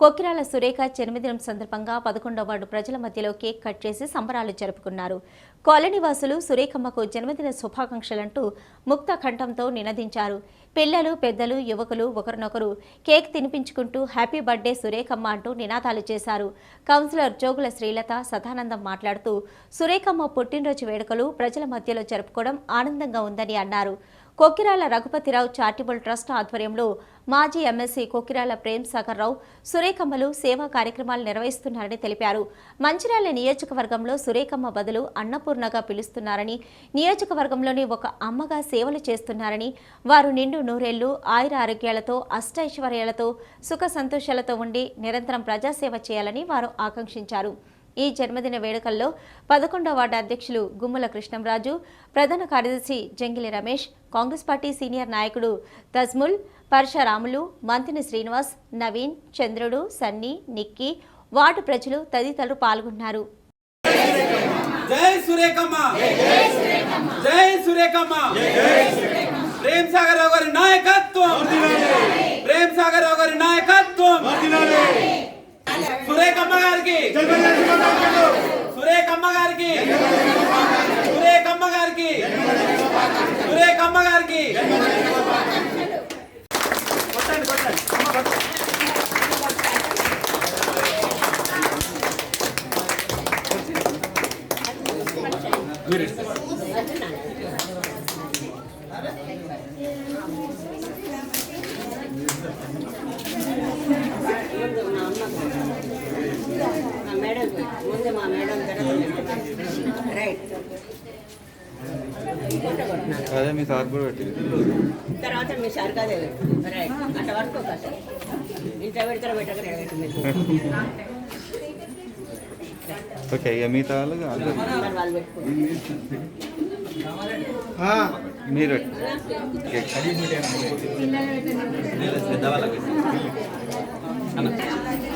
కొకిరాల సురేఖ జన్మదినం సందర్భంగా పదకొండో వార్డు ప్రజల మధ్యలో కేక్ కట్ చేసి సంబరాలు జరుపుకున్నారు. కాలనీ వాసులు సురేఖమ్మకు జన్మదిన శుభాకాంక్షలంటూ ముక్త కంఠంతో నినదించారు. పిల్లలు పెద్దలు యువకులు ఒకరినొకరు కేక్ తినిపించుకుంటూ హ్యాపీ బర్త్డే సురేఖమ్మ అంటూ నినాదాలు చేశారు. కౌన్సిలర్ జోగుల శ్రీలత సదానందం మాట్లాడుతూ సురేఖమ్మ పుట్టినరోజు వేడుకలు ప్రజల మధ్యలో జరుపుకోవడం ఆనందంగా ఉందని అన్నారు. కొక్కిరాల రఘుపతిరావు చారిటబుల్ ట్రస్ట్ ఆధ్వర్యంలో మాజీ ఎమ్మెల్సీ కొక్కిరాల ప్రేమ్ సాగర్ రావు సురేఖమ్మలు సేవా కార్యక్రమాలు నిర్వహిస్తున్నారని తెలిపారు. మంచిర్యాల నియోజకవర్గంలో సురేఖమ్మ బదులు అన్నపూర్ణగా పిలుస్తున్నారని నియోజకవర్గంలోని ఒక అమ్మగా సేవలు చేస్తున్నారని వారు నిండు నూరేళ్ళు ఆయుర ఆరోగ్యాలతో అష్టైశ్వర్యాలతో సుఖ సంతోషాలతో ఉండి నిరంతరం ప్రజాసేవ చేయాలని వారు ఆకాంక్షించారు. ఈ జన్మదిన వేడుకల్లో పదకొండవ వార్డు అధ్యక్షులు గుమ్మల కృష్ణంరాజు ప్రధాన కార్యదర్శి జంగిలి రమేష్ కాంగ్రెస్ పార్టీ సీనియర్ నాయకుడు తజ్ముల్ పరశరాములు మంతిని శ్రీనివాస్ నవీన్ చంద్రుడు సన్నీ నిక్కీ వార్డు ప్రజలు తదితరులు పాల్గొన్నారు. జై సురేఖమ్మ! జై సురేఖమ్మ! ప్రేమ్ సాగర్ రావు గారి నాయకత్వం! ప్రేమ్ సాగర్ రావు గారి నాయకత్వం! సురేఖమ్మ గారికి! సురేఖమ్మ గారికి. సురేఖమ్మ గారికి. సురేఖమ్మ గారికి కొట్టండి కొట్టండి అమ్మ, కొట్టండి. మీరు ఇస్తారు. మా మేడం ముందు మా మేడం రైట్ అదే మీ సార్ కూడా పెట్టి తర్వాత మీ అట్లా వరకు పెడతారు పెట్టక ఓకే ఇక మిగతా వాళ్ళు మీరు పెట్టు.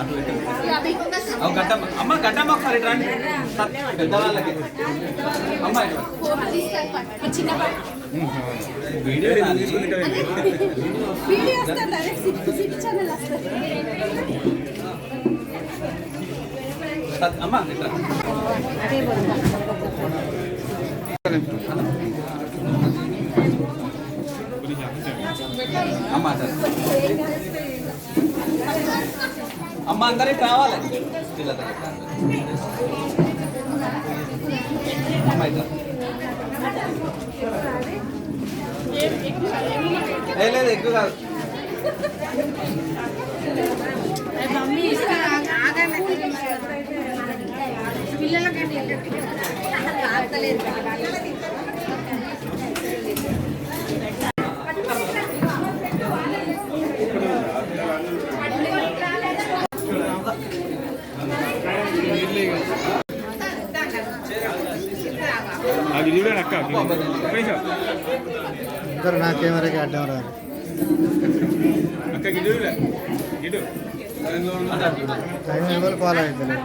కేక్. పెద్దవాళ్ళకి అన్న, అటు పెట్టండి. అవు గడ్డమ్మ అమ్మ గడ్డమ్మ ఒకసారి ఇటు రండి సార్, పెద్దవాళ్ళకి అమ్మ ఇటు రా. వీడియో నాది. సార్, అమ్మ ఇటు రా. అమ్మ సార్ అమ్మ అందరికి రావాలి. ఏ లేదు ఎక్కువ కాదు. అది చూడండి అక్క ఒక నిమిషం. ఇద్దరు నా కెమెరాకి అడ్డం రారు అక్క గిడు చూడలే. గిడు టైం ఎవరు ఫాలో అవుతుంది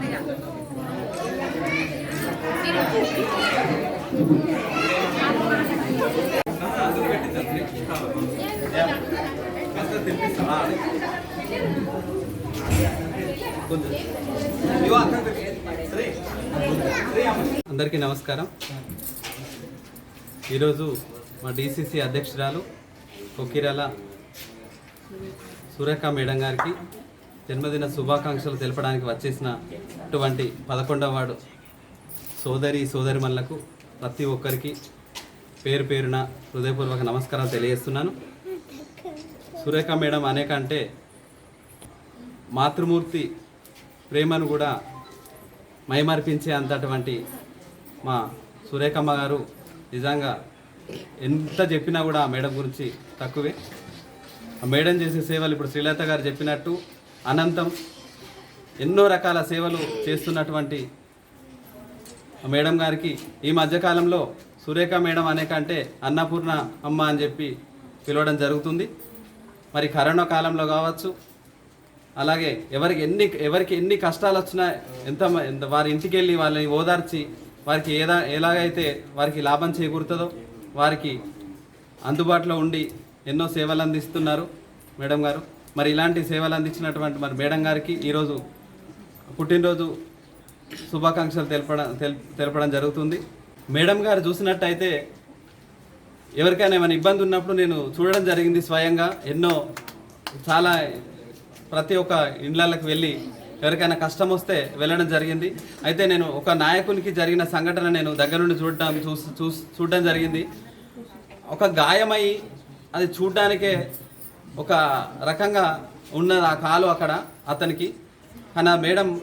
అందరికీ నమస్కారం ఈరోజు మా డిసిసి అధ్యక్షురాలు కొకిరాల సురేఖ మేడం గారికి జన్మదిన శుభాకాంక్షలు తెలపడానికి వచ్చేసిన అటువంటి పదకొండవ వాడు సోదరి సోదరిమణులకు ప్రతి ఒక్కరికి పేరు పేరున హృదయపూర్వక నమస్కారం తెలియజేస్తున్నాను. సురేఖ మేడం అనేక అంటే మాతృమూర్తి ప్రేమను కూడా మైమర్పించే అంతటువంటి మా సురేఖమ్మ గారు నిజంగా ఎంత చెప్పినా కూడా ఆ మేడం గురించి తక్కువే. ఆ మేడం చేసే సేవలు ఇప్పుడు శ్రీలత గారు చెప్పినట్టు అనంతం ఎన్నో రకాల సేవలు చేస్తున్నటువంటి ఆ మేడం గారికి ఈ మధ్యకాలంలో సురేఖ మేడం అనే కంటే అన్నపూర్ణ అమ్మ అని చెప్పి పిలవడం జరుగుతుంది. మరి కరోనా కాలంలో కావచ్చు అలాగే ఎవరికి ఎన్ని ఎవరికి ఎన్ని కష్టాలు వచ్చినా ఎంత ఎంత వారి ఇంటికి వెళ్ళి వాళ్ళని ఓదార్చి వారికి ఏదా ఎలాగైతే వారికి లాభం చేకూరుతుందో వారికి అందుబాటులో ఉండి ఎన్నో సేవలు అందిస్తున్నారు మేడం గారు. మరి ఇలాంటి సేవలు అందించినటువంటి మరి మేడం గారికి ఈరోజు పుట్టినరోజు శుభాకాంక్షలు తెలపడం తెల్- తెలపడం జరుగుతుంది. మేడం గారు చూసినట్టయితే ఎవరికైనా ఏమైనా ఇబ్బంది ఉన్నప్పుడు నేను చూడడం జరిగింది స్వయంగా. ఎన్నో చాలా ప్రతి ఒక్క ఇండ్లకి వెళ్ళి ఎవరికైనా కష్టం వస్తే వెళ్ళడం జరిగింది. అయితే నేను ఒక నాయకునికి జరిగిన సంఘటన నేను దగ్గర నుండి చూడడం చూసి చూడడం జరిగింది. ఒక గాయమై అది చూడ్డానికే ఒక రకంగా ఉన్నది ఆ కాలు అక్కడ అతనికి. కానీ ఆ మేడం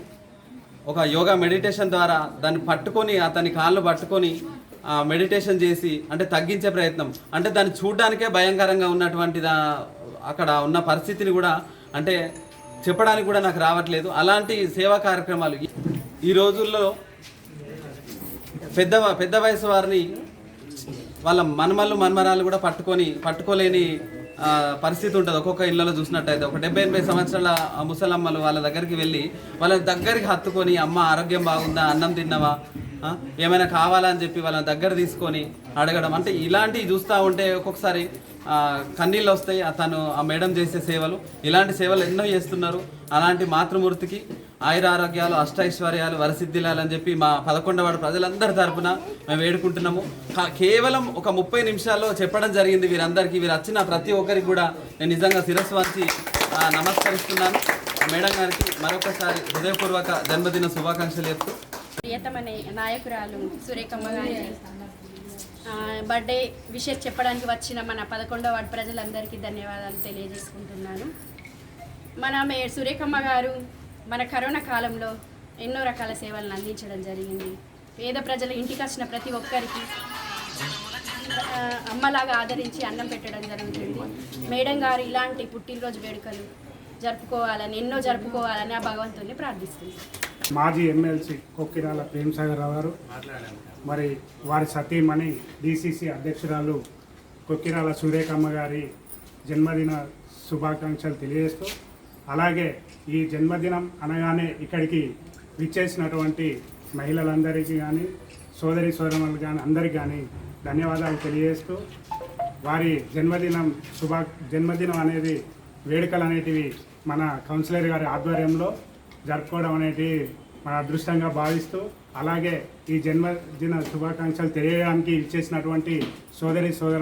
ఒక యోగా మెడిటేషన్ ద్వారా దాన్ని పట్టుకొని అతని కాళ్ళు పట్టుకొని ఆ మెడిటేషన్ చేసి అంటే తగ్గించే ప్రయత్నం. అంటే దాన్ని చూడ్డానికే భయంకరంగా ఉన్నటువంటి దా- అక్కడ ఉన్న పరిస్థితిని కూడా అంటే చెప్పడానికి కూడా నాకు రావట్లేదు. అలాంటి సేవా కార్యక్రమాలు ఈ- రోజుల్లో పెద్ద పెద్ద వయసు వారిని వాళ్ళ మనమల్లు మన్మరాలు కూడా పట్టుకొని పట్టుకోలేని పరిస్థితి ఉంటుంది. ఒక్కొక్క ఇళ్ళలో చూసినట్టయితే ఒక డెబ్బై ఎనభై సంవత్సరాల ముసలమ్మలు వాళ్ళ దగ్గరికి వెళ్ళి వాళ్ళ దగ్గరికి హత్తుకొని అమ్మ ఆరోగ్యం బాగుందా? అన్నం తిన్నావా? ఏమైనా కావాలా అని చెప్పి వాళ్ళని దగ్గర తీసుకొని అడగడం. అంటే ఇలాంటివి చూస్తూ ఉంటే ఒక్కొక్కసారి కన్నీళ్ళు వస్తాయి. అతను తను ఆ మేడం చేసే సేవలు. ఇలాంటి సేవలు ఎన్నో చేస్తున్నారు. అలాంటి మాతృమూర్తికి ఆయుర ఆరోగ్యాలు అష్టైశ్వర్యాలు వరసిద్ధిలాలని చెప్పి మా పదకొండవ ప్రజలందరి తరపున మేము వేడుకుంటున్నాము. కేవలం ఒక ముప్పై నిమిషాల్లో చెప్పడం జరిగింది వీరందరికీ. వీరు వచ్చిన ప్రతి ఒక్కరికి కూడా నేను నిజంగా శిరస్సు వంచి ఆ, నమస్కరిస్తున్నాను. మేడం గారికి మరొకసారి హృదయపూర్వక జన్మదిన శుభాకాంక్షలు చెప్తూ ప్రియతమనే నాయకురాలు సురేఖమ్మ గారి బర్త్డే విషయం చెప్పడానికి వచ్చిన మన పదకొండవ వార్డు ప్రజలందరికీ ధన్యవాదాలు తెలియజేసుకుంటున్నాను. మన మే సురేఖమ్మ గారు మన కరోనా కాలంలో ఎన్నో రకాల సేవలను అందించడం జరిగింది. పేద ప్రజల ఇంటికి వచ్చిన ప్రతి ఒక్కరికి అమ్మలాగా ఆదరించి అన్నం పెట్టడం జరుగుతుంది. మేడం గారు ఇలాంటి పుట్టినరోజు వేడుకలు జరుపుకోవాలని ఎన్నో జరుపుకోవాలని ఆ భగవంతుని ప్రార్థిస్తుంది మాజీ ఎమ్మెల్సీ కొక్కిరాల ప్రేమసాగర్ రావు గారు మరి వారి సతీమణి డిసిసి అధ్యక్షురాలు కొక్కిరాల సూర్యకమ్మ గారి జన్మదిన శుభాకాంక్షలు తెలియజేస్తూ అలాగే ఈ జన్మదినం అనగానే ఇక్కడికి విచ్చేసినటువంటి మహిళలందరికీ కానీ సోదరి సోదరులు కానీ అందరికీ కానీ ధన్యవాదాలు తెలియజేస్తూ వారి జన్మదినం శుభా జన్మదినం అనేది వేడుకలు అనేటివి మన కౌన్సిలర్ గారి ఆధ్వర్యంలో జరుపుకోవడం అనేది మన అదృష్టంగా భావిస్తూ అలాగే ఈ జన్మదిన శుభాకాంక్షలు తెలియడానికి ఇచ్చేసినటువంటి సోదరి సోదరు